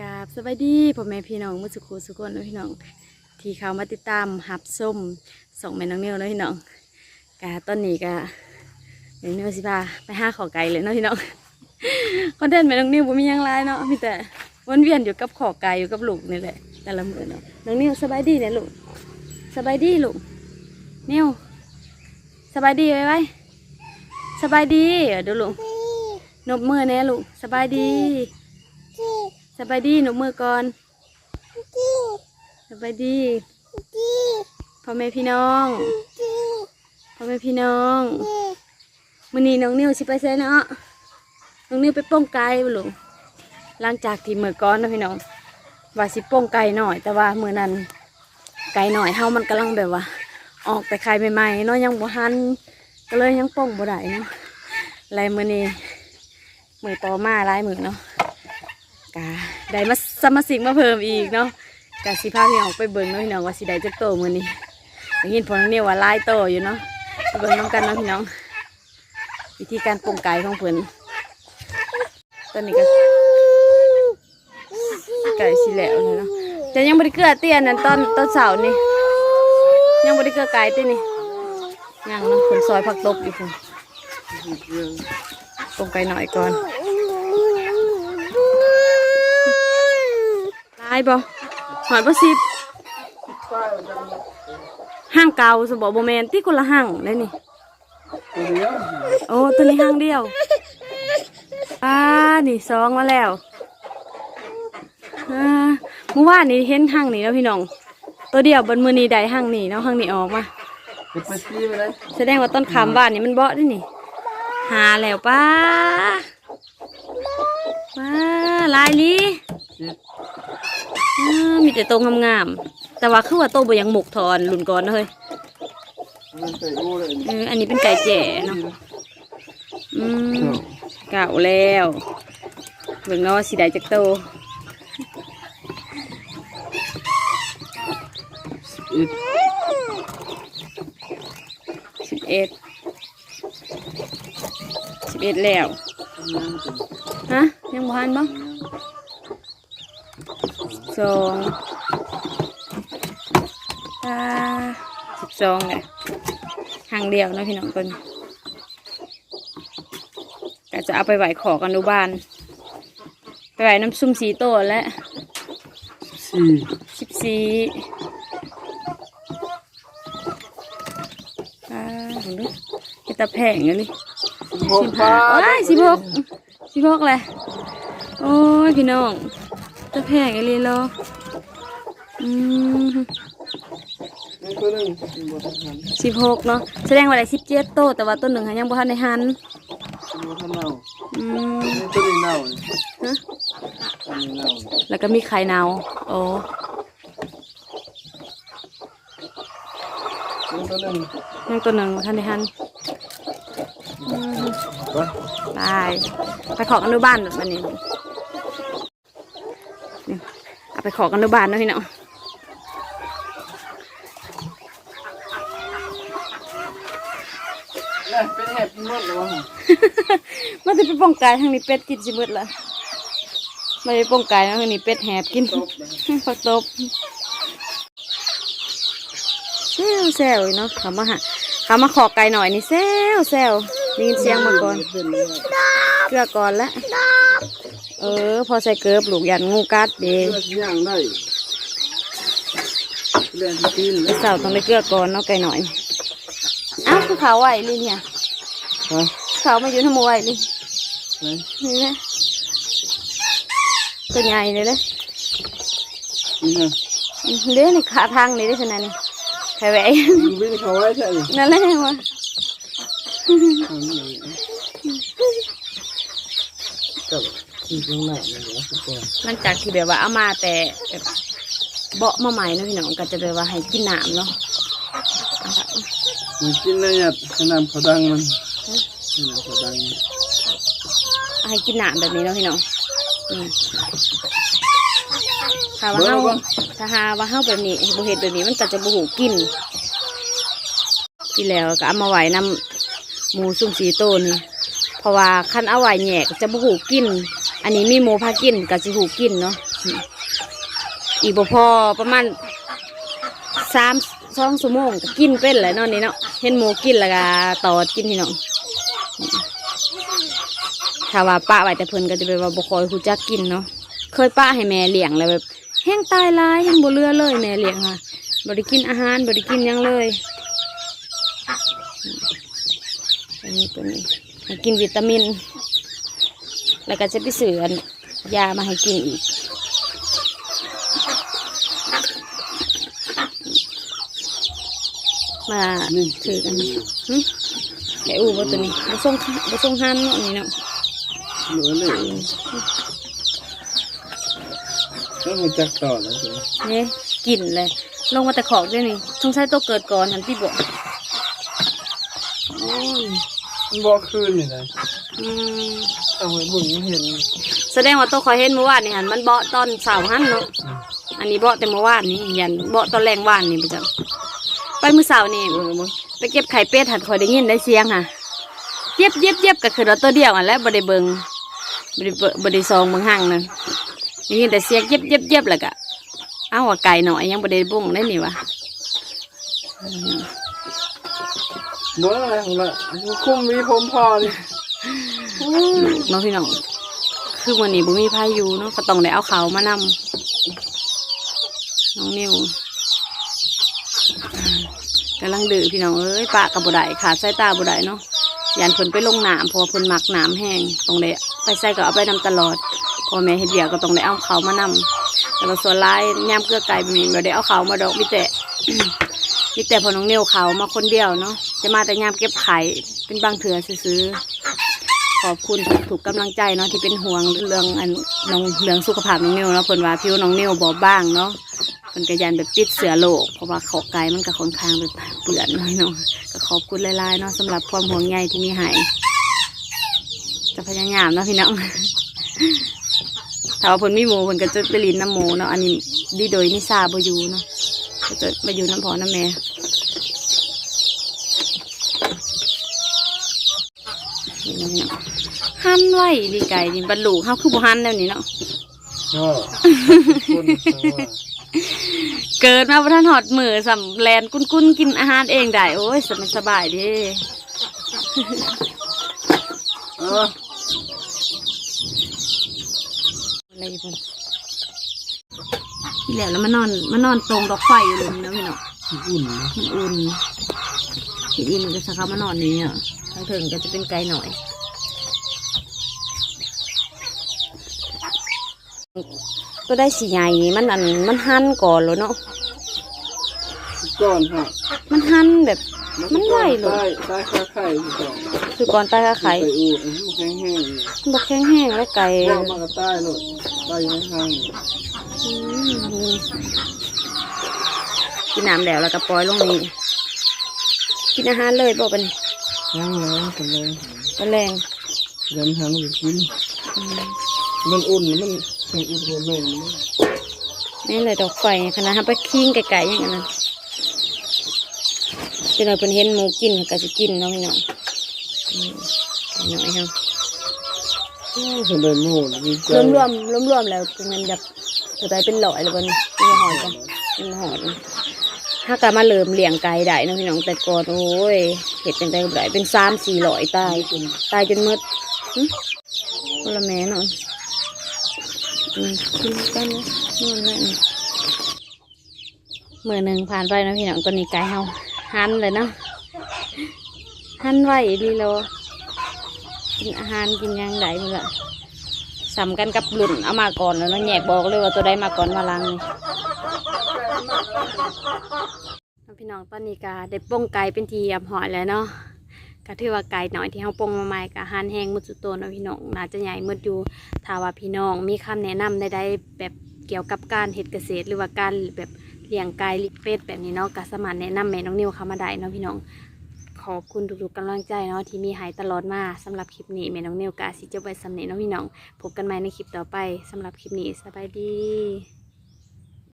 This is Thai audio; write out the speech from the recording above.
กราบสวัสดีพ่อแม่พี่น้องมุสุขุสุกคนพี่น้อง ที่เขามาติดตามหับส้มส่งแม่น้องเนียวเนาะพี่น้องกาต้นนี้กะแม่น้องเนียวสิพาไปห้าขอไก่เลยเนาะพี่น้องคอนเทนต์แม่น้องเนียวบ่มียังไรเนาะมีแต่วนเวียนอยู่กับขอไก่อยู่กับลูกนี่แหละแต่ละมือเนาะน้องเนียวสบายดีเนี่ยลูกสบายดีลูกเนียวสบายดีไว้ไว้สบายดีเออเดูลูกนบมือแน่ลูกสบายดี สบายดีหนูมือก่อนสบายดีพ่อแม่พี่น้องพ่อแม่พี่น้องมื้อนี้น้องนิวสิไปไสเนาะน้องนิวไปป้องไก่บ่ลูกหลังจากที่มื้อก่อนเนาะพี่น้องว่าสิป้องไก่หน่อย แต่ว่ามื้อนั้นไก่หน่อยเฮามันกำลังแบบว่า ออกแต่ไข่ใหม่ๆเนาะยังบ่หันก็เลยยังป้องบ่ได้เนาะลายมื้อนี้มื้อต่อมาหลายมื้อเนาะ กาได้มาสมาสิกมาเพิ่มอีกเนาะกาสิพาพี่น้องไปเบิ่งเนาะพี่น้องว่าสิได้จักโตมื้อนี้ได้ยินพอน้งเนี่ยว่าลายโตอยู่เนาะไปเบิ่งน้ำกันเนาะพี่น้อง วิธีการปรุงไก่ของเพิ่นตอนนี้ก็ไก่สิแล้วเนาะแต่ยังบ่ได้เกลือเตี้ยนั่นตอนตอนเสาร์นี่ยังบ่ได้เกลือไก่ตินี่ยังเนาะเพิ่นซอยผักตบอยู่พุ่นปรุงไก่หน่อยก่อนายบ่หอยบ่สิบห้างเก่าสมบอกโบแมนที่คนละห้างเลยนี่ตัวเดียวโอ้ตัวนี้ห้างเดียวอ่านี่สองมาแล้วอ่าเมื่อวานนี้เห็นห้างนี้แล้วพี่น้อง ตัวเดียวบนมือนี้ได้ห้างนี้เนาะห้างนี้ออกมาเป็นไปซีไปเลยแสดงว่าต้นขามบ้านนี่มันเบาะด้วยนี่ หาแล้วป้าป้าลายลีซีอ่า มีแต่โตวงามๆ แต่ว่าคือว่าโตวบ่อยังหมกทอนหลุนก่อนเนาะเฮ้ยมันใส่อู้เลยเอออันนี้เป็นไก่แจ่เนาะอืมเก่าแล้วเบิ่งเนาะว่าสีใดจักโตอีกสิบเอ็ดสิบเอ็ดแล้ว ฮะ ยังบ่ทันบ่ สองอ่าสิบสองเลยหางเดียวเนาะพี่น้องคนก็จะเอาไปไหวขอกันดูบ้าน ไปไหวน้ำซุ่มสีโตและสี่สิบสี่อ่าของดูเป็นตาแพงเลยหกบาทว้ายสิบหกสิบหกเลยโอ้ยพี่น้อง ตาแพงไอ้ลีโลอืมนี่ตัวหนึ่งบวกทันสิบหกเนาะแสดงว่าได้สิบเจ็ดโต แต่ว่าต้นหนึ่งหันยังบ่ทันได้หันบวกทันเน่าอืมนี่ตัวนี้เน่าเลยฮะตัวนี้เน่าแล้วก็มีไข่เนาโอ้นี่ตัวหนึ่งยังตัวหนึ่งบ่ทันได้หันอืมไปไปไปขอกันดูบ้านแบบนี้เอา ไปขอกันดูบ้านเนาะพี่น้องนี่เป็นแหบหมดเลยวะมันจะไปป้องกายทางนี้เป็ดกินสิหมืดละไม่ได้ป้องกายทางนี้เป็ดแหบกินตบเลยผักตบแซวแซวเนาะเขามาหาเขามาขอไก่หน่อยนี่แซวแซวได้ยินเสียงมาก่อนเป็นเลยเกลือก่อนละ เออ พอใส่เกลือปลูกยันงูกัดเดีเลือดย่างได้เลือดที่ตีนเลยเสาต้องได้เกลือก่อนเนาะไก่หน่อยอ้าวคือเขาไหวเลยเนี่ยฮะเขามาอยู่ทำไมไหวเลยไปนี่นะตัวใหญ่เลยเลยนี่ฮะเด้ในขาทางนี่ได้ขนาดนี้ใครแหวะมึงวิ่งเขาไว้ใช่ไหมนั่นแหละวะกับ ที่ตรงไหนเนี่ยนะทุกคนหลังจากที่แบบว่าเอามาแต่แบบเบาะมาใหม่เนาะพี่น้องก็จะแบบว่าให้กินน้ำเนาะมันกินได้ยัดขนาดเขาดังมันขนาดเขาดังมันเอาให้กินน้ำแบบนี้เนาะพี่น้องอืมถ้าว่าเฮาถ้าหาว่าเฮาแบบนี้บ่เฮ็ดแบบนี้มันก็จะบ่หูกินกินแล้วก็เอามาไว้น้ำหมูซุ่มสีโตนี่เพราะว่าคันเอาไว้แหยกจะบ่หูกิน อันนี้มีหมูพากินก็สิหูกินเนาะอีบพอประมาณสามสองชั่วโมงกินเป็นแหละเนาะนี่เนาะเห็นหมูกินแล้วก็ตอดกินพี่น้องถ้าว่าป้าไว้แต่เพิ่นก็จะเป็นว่าบ่คอยฮู้จักกินเนาะเคยป้าให้แม่เลี้ยงแล้วแบบแห้งตายลายแห้งบ่เลือเลยแม่เลี้ยงค่ะบ่ได้กินอาหารบ่ได้กินยังเลยอันนี้ตัวนี้กินวิตามิน แล้วก็จะไปซื้ออันยามาให้กินอีก มาถือกันหึแกอูบ่ตัวนี้บ่ส่งบ่ส่งหันเนาะนี่เนาะเหลือเลยก็มาจักต่อแล้วจ้ะเนี่ยกลิ่นเลย ลงมาแต่ขอบด้วยนี่สงสัยตัวเกิดก่อนหันพี่บอกโอ้ย มันบอกคืนนี่นะอืมเอาไว้บุญยังเห็นแสดงว่าตัวคอยเห็นเมื่อวานนี่หันมันเบาะตอนเสาร์หันเนาะอันนี้เบาะแต่เมื่อวานนี่ยันเบาะตอนแรงวานนี่ไปจังไปมื้อเสาร์นี่เออมั้งไปเก็บไข่เป็ดหันคอยได้ยินได้เสียงค่ะเย็บเย็บเย็บก็คือเราตัวเดียวอันแหล้วบ่ได้เบิงบ่ได้เบิ่งบ่ได้ซองเบิ่งห่างนั่นได้ยินแต่เสียงเย็บเย็บเย็บแล้วก็เอ้าว่าไก่หน่อยยังบ่ได้บุ้งได้นี่วะ บอกอะไรของละคุ้มมีผมพอนี่เน้องพี่น้อง คือวันนี้บ่มีพายุเนาะก็ต้องได้เอาเขามานำน้องนิวกำลังดื้อพี่น้องเอ้ยปะกับบ่ได้ขาดสายตาบ่ได้เนาะยันเพิ่นไปลงน้ำเพราะว่าเพิ่นมักน้ำแห้งต้องได้ไปใส่ก็เอาไปนำตลอด พอแม่เฮ็ดเบียกก็ต้องได้เอาเขามานำแต่ว่าส่วนร้ายย่ำเกลือไก่บ่มีบ่ได้เอาเขามาดอกมีแต่มีแต่พอน้องนิวเขามาคนเดียวเนาะ จะมาแต่ยามเก็บไข่เป็นบางเถื่อซื้อขอบคุณทุกกำลังใจเนาะที่เป็นห่วงเรื่องอันน้องเรื่องสุขภาพน้องนิวเนาะเพิ่นว่าผิวน้องนิวบอบบางเนาะเพิ่นก็ยันแบบติดเสือโลกเพราะว่าเขาไกลมันก็ค่อนข้างแบบเปื่อนหน่อยเนาะก็ขอบคุณหลายๆเนาะสำหรับความห่วงใยที่มีให้จะพยายามเนาะพี่น้องถ้าว่าเพิ่นมีหมูเพิ่นก็จะไปลินน้ำหมูเนาะอันนี้ดีโดยนิสาบอยู่เนาะก็จะมาอยู่น้ำพอน้ำแม่นี่เนาะพี่น้อง หันไว้ดีไก่นี่บรรลุเขาคือบ่หันแล้วนี่เนาะก็คนเขาว่าเกิดมาบ่ทันหอดมือสำแลนกุ้นกุ้นๆกินอาหารเองได้โอ้ยสบายสบายเดีเอออะไรอยู่พุ่นที่แล้วแล้วมันนอนมันนอนตรงดอกไฟอยู่เลยนี่เนาะพี่เนาะ อุ่นนะมันอุ่นทีนี้มันก็สะครับมานอนนี่เนาะทางถึงก็จะเป็นไก่หน่อย ก็ได้สีใหญ่นี่มันอันมันหันก่อนแล้วเนาะก้อนฮะมันหันแบบ มันไหวเหรอใต้ใต้ข้าไข่ก่อนคือก่อนตายก็ไข่ไปอู่อันนี้มันแห้งแห้งๆบอกแข็งแห้งแล้วไก่พวกมันก็ใต้หลดใต้ยังห้างอยู่อืมกินน้ำแล้วแล้วก็ปล่อยลงนี่กินอาหารเลยบอกเป็นยังเลยกันเลยตะแรงยันหันไปกินอืมมันอุ่นมัน ยังอุ่นกว่าแม่นี่นี่เลยดอกไฟขนาดทำไปคิงไก่ๆอย่างนั้นจะหน่อยเป็นเห็นหมูกินก็จะกินเนาะพี่น้องอืมหน่อยครับโอ้ยสบายโม่ดีใจรวมรวมรวมรวมๆแล้วเป็นเงินแบบตัวใจเป็นหลอยเลยบนนี่หอยกันนี่หอยถ้ากะมาเริ่มเลี้ยงไก่ได้เนาะพี่น้องแต่ก่อนโอ้ยเห็ดจังไดก็ได้เป็นสามสี่หลอยตายจนตายจนหมืดหึคนละแม่นอนอืม กินกันนู่นนั่นมือหนึ่งผ่านไปนะพี่น้องตัวนี้ไก่เฮาหันเลยเนาะหันไหวดีโลกินอาหารกินยังได้หมดละสำกันกับหลุ่นเอามาก่อนแล้วเนาะแยกบอกเลยว่าตัวใดมาก่อนมาลังพี่น้องตอนนี้กาได้ป้งไก่เป็นทีเรียบหอยแล้วเนาะ ก็ถือว่าไก่หน่อยที่เฮาปงมาใหม่ก็อาหารแห้งมุดสุดโตเนาะพี่น้องน่าจะใหญ่มืดอยู่ถ้าว่าพี่น้องมีคำแนะนำใดๆแบบเกี่ยวกับการเฮ็ดเกษตร หรือว่าการแบบเลี้ยงไก่เลี้ยงเป็ดแบบนี้เนาะก็สามารถแนะนำแม่น้องนิวเข้ามาได้เนาะพี่น้อง ขอบคุณทุกๆกำลังใจเนาะที่มีให้ตลอดมาสำหรับคลิปนี้แม่น้องนิวกาสิจบไว้สำเนีเนาะพี่น้องพบกันใหม่ในคลิปต่อไปสำหรับคลิปนี้สบายดี